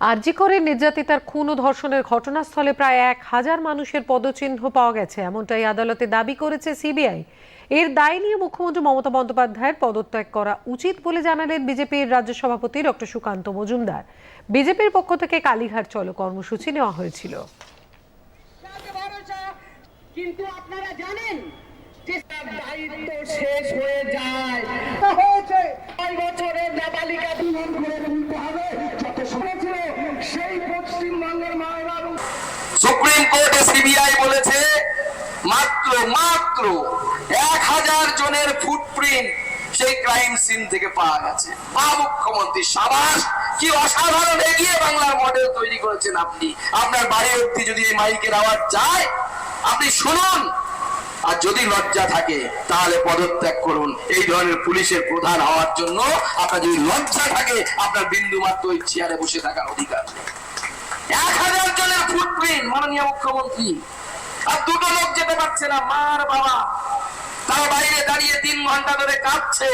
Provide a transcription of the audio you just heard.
আরজি করে নির্যাতিতার খুন ও ধর্ষণের ঘটনাস্থলে প্রায় এক হাজার মানুষের পদচিহ্ন পাওয়া গেছে এমনটাই আদালতে দাবি করেছে সিবিআই। এর দায় নিয়ে মুখ্যমন্ত্রী মমতা বন্দ্যোপাধ্যায়ের পদত্যাগ করা উচিত বলে জানালেন বিজেপির রাজ্য সভাপতি ডক্টর সুকান্ত মজুমদার। বিজেপির পক্ষ থেকে কালীঘাট চলো কর্মসূচি নেওয়া হয়েছিল। কিন্তু আপনারা জানেন যে দায়িত্ব শেষ হয়ে যায়। বছরের নাবালিকা করে হবে। সুপ্রিম কোর্টে সিবিআই বলেছে, মাত্র মাত্র এক হাজার জনের ফুটপ্রিন্ট সেই ক্রাইম সিন থেকে পাওয়া গেছে। বা মুখ্যমন্ত্রী সাবাস, কি অসাধারণ এগিয়ে বাংলার মডেল তৈরি করেছেন আপনি। আপনার বাড়ি অব্দি যদি এই মাইকের আওয়াজ যায়, আপনি শুনুন। আর যদি লজ্জা থাকে, তাহলে পদত্যাগ করুন। এই ধরনের পুলিশের প্রধান হওয়ার জন্য আপনার যদি লজ্জা থাকে, আপনার বিন্দু মাত্র ওই চেয়ারে বসে থাকার অধিকার নেই এক হাজার জনের ফুটপ্রিন্ট মাননীয় মুখ্যমন্ত্রী, আর দুটো লোক যেতে পারছে না, মার বাবা। তারা বাইরে দাঁড়িয়ে তিন ঘণ্টা ধরে কাঁদছে।